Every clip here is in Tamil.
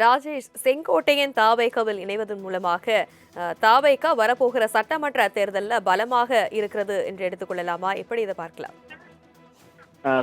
ராஜேஷ் செங்கோட்டையன் தாவைக்காவில் இணைவதன் மூலமாக அஹ், தாவைக்கா வரப்போகிற சட்டமன்ற தேர்தலில் பலமாக இருக்கிறது என்று எடுத்துக்கொள்ளலாமா எப்படி இதை பார்க்கலாம்?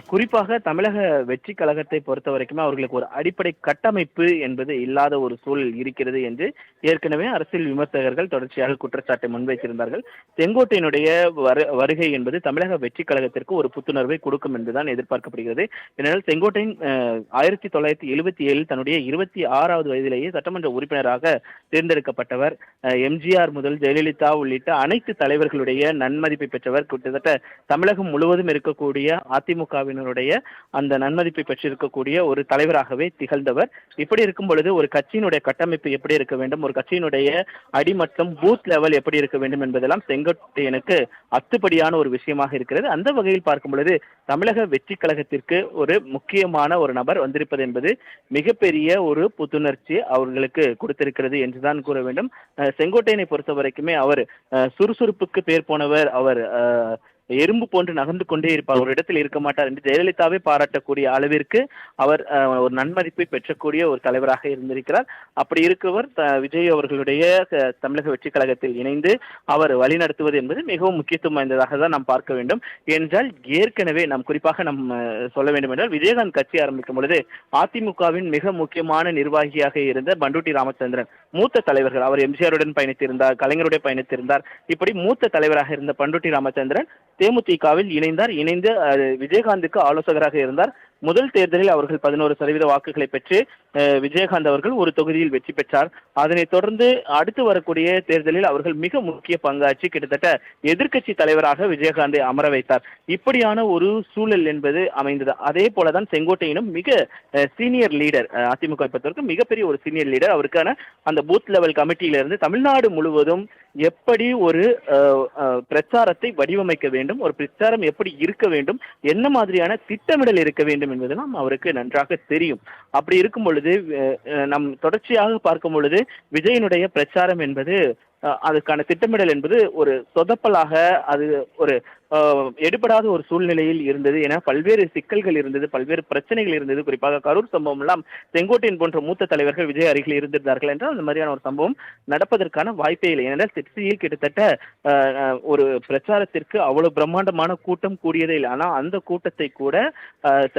குறிப்பாக தமிழக வெற்றி கழகத்தை பொறுத்த வரைக்குமே அவர்களுக்கு ஒரு அடிப்படை கட்டமைப்பு என்பது இல்லாத ஒரு சூழல் இருக்கிறது என்று ஏற்கனவே அரசியல் விமர்சகர்கள் தொடர்ச்சியாக குற்றச்சாட்டை முன்வைத்திருந்தார்கள். செங்கோட்டையினுடைய வரு- வருகை என்பது தமிழக வெற்றி கழகத்திற்கு ஒரு புத்துணர்வை கொடுக்கும் என்றுதான் எதிர்பார்க்கப்படுகிறது. ஏனென்றால் செங்கோட்டையின் ஆயிரத்தி தொள்ளாயிரத்தி எழுபத்தி ஏழில் தன்னுடைய இருபத்தி ஆறாவது வயதிலேயே சட்டமன்ற உறுப்பினராக தேர்ந்தெடுக்கப்பட்டவர். எம்ஜிஆர் முதல் ஜெயலலிதா உள்ளிட்ட அனைத்து தலைவர்களுடைய நன்மதிப்பை பெற்றவர். கிட்டத்தட்ட தமிழகம் முழுவதும் இருக்கக்கூடிய அதிமுக திமுகவினருடைய அந்த நன்மதிப்பை பெற்றிருக்கக்கூடிய ஒரு தலைவராகவே திகழ்ந்தவர். இப்படி இருக்கும் பொழுது ஒரு கட்சியினுடைய கட்டமைப்பு எப்படி இருக்க வேண்டும்? ஒரு கட்சியினுடைய அடிமட்டம் பூத் லெவல் எப்படி இருக்க வேண்டும் என்பதெல்லாம் செங்கோட்டையனுக்கு அத்துப்படியான ஒரு விஷயமாக இருக்கிறது. அந்த வகையில் பார்க்கும் பொழுது தமிழக வெற்றி கழகத்திற்கு ஒரு முக்கியமான ஒரு நபர் வந்திருப்பது என்பது மிகப்பெரிய ஒரு புத்துணர்ச்சி அவர்களுக்கு கொடுத்திருக்கிறது என்றுதான் கூற வேண்டும். செங்கோட்டையனை பொறுத்த வரைக்குமே அவர் சுறுசுறுப்புக்கு பேர் போனவர் அவர் அஹ், எறும்பு போன்று நகர்ந்து கொண்டே இருப்பார். ஒரு இடத்தில் இருக்க மாட்டார் என்று ஜெயலலிதாவே பாராட்டக்கூடிய அளவிற்கு அவர் ஒரு நன்மதிப்பை பெற்றக்கூடிய ஒரு தலைவராக இருந்திருக்கிறார். அப்படி இருக்கவர் த- விஜய் அவர்களுடைய தமிழக வெற்றிக் கழகத்தில் இணைந்து அவர் வழிநடத்துவது என்பது மிகவும் முக்கியத்துவம் வாய்ந்ததாக தான் நாம் பார்க்க வேண்டும். என்றால் ஏற்கனவே நாம் குறிப்பாக நம் சொல்ல வேண்டும் என்றால் விஜயகாந்த் கட்சி ஆரம்பிக்கும் பொழுது அதிமுகவின் மிக முக்கியமான நிர்வாகியாக இருந்த பண்டூட்டி ராமச்சந்திரன் மூத்த தலைவர்கள் அவர் எம்ஜிஆருடன் பயணித்திருந்தார் கலைஞருடன் பயணித்திருந்தார். இப்படி மூத்த தலைவராக இருந்த பண்டுட்டி ராமச்சந்திரன் தேமுதிகவில் இணைந்தார். இணைந்து விஜயகாந்துக்கு ஆலோசகராக இருந்தார். முதல் தேர்தலில் அவர்கள் பதினோரு சதவீத வாக்குகளை பெற்று விஜயகாந்த் அவர்கள் ஒரு தொகுதியில் வெற்றி பெற்றார். அதனைத் தொடர்ந்து அடுத்து வரக்கூடிய தேர்தலில் அவர்கள் மிக முக்கிய பங்காற்றி கிட்டத்தட்ட எதிர்க்கட்சி தலைவராக விஜயகாந்தை அமர வைத்தார். இப்படியான ஒரு சூழல் என்பது அமைந்தது. அதே போலதான் செங்கோட்டையினும் மிக சீனியர் லீடர் அதிமுக பொறுத்தவரைக்கும் மிகப்பெரிய ஒரு சீனியர் லீடர். அவருக்கான அந்த பூத் லெவல் கமிட்டியிலிருந்து தமிழ்நாடு முழுவதும் எப்படி ஒரு பிரச்சாரத்தை வடிவமைக்க வேண்டும் ஒரு பிரச்சாரம் எப்படி இருக்க வேண்டும் என்ன மாதிரியான திட்டமிடல் இருக்க வேண்டும் என்பதெல்லாம் அவருக்கு நன்றாக தெரியும். அப்படி இருக்கும் பொழுது நம் தொடர்ச்சியாக பார்க்கும் பொழுது விஜயனுடைய பிரச்சாரம் என்பது அதுக்கான திட்டமிடல் என்பது ஒரு சொதப்பலாக அது ஒரு எடுபடாத ஒரு சூழ்நிலையில் இருந்தது என பல்வேறு சிக்கல்கள் இருந்தது பல்வேறு பிரச்சனைகள் இருந்தது. குறிப்பாக கரூர் சம்பவம் எல்லாம் செங்கோட்டையன் போன்ற மூத்த தலைவர்கள் விஜய் அருகில் இருந்திருந்தார்கள் என்றால் அந்த மாதிரியான ஒரு சம்பவம் நடப்பதற்கான வாய்ப்பே இல்லை. ஏனென்றால் சிட்சியில் கிட்டத்தட்ட ஒரு பிரச்சாரத்திற்கு அவ்வளவு பிரம்மாண்டமான கூட்டம் கூடியதே இல்லை. ஆனால் அந்த கூட்டத்தை கூட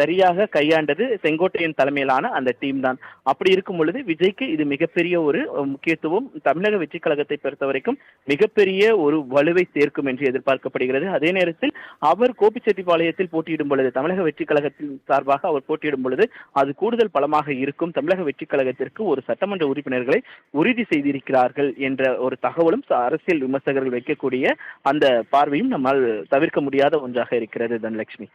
சரியாக கையாண்டது செங்கோட்டையன் தலைமையிலான அந்த டீம் தான். அப்படி இருக்கும் பொழுது விஜய்க்கு இது மிகப்பெரிய ஒரு முக்கியத்துவம். தமிழக வெற்றி கழகத்தை பொறுத்த வரைக்கும் மிகப்பெரிய ஒரு வலுவை சேர்க்கும் என்று எதிர்பார்க்கப்படுகிறது. அதே நேரத்தில் அவர் கோபிச்செட்டிப்பாளையத்தில் போட்டியிடும் பொழுது தமிழக வெற்றி கழகத்தின் சார்பாக அவர் போட்டியிடும் பொழுது அது கூடுதல் பலமாக இருக்கும். தமிழக வெற்றி கழகத்திற்கு ஒரு சட்டமன்ற உறுப்பினர்களை உறுதி செய்திருக்கிறார்கள் என்ற ஒரு தகவலும் அரசியல் விமர்சகர்கள் வைக்கக்கூடிய அந்த பார்வையும் நம்மால் தவிர்க்க முடியாத ஒன்றாக இருக்கிறது தனலட்சுமி.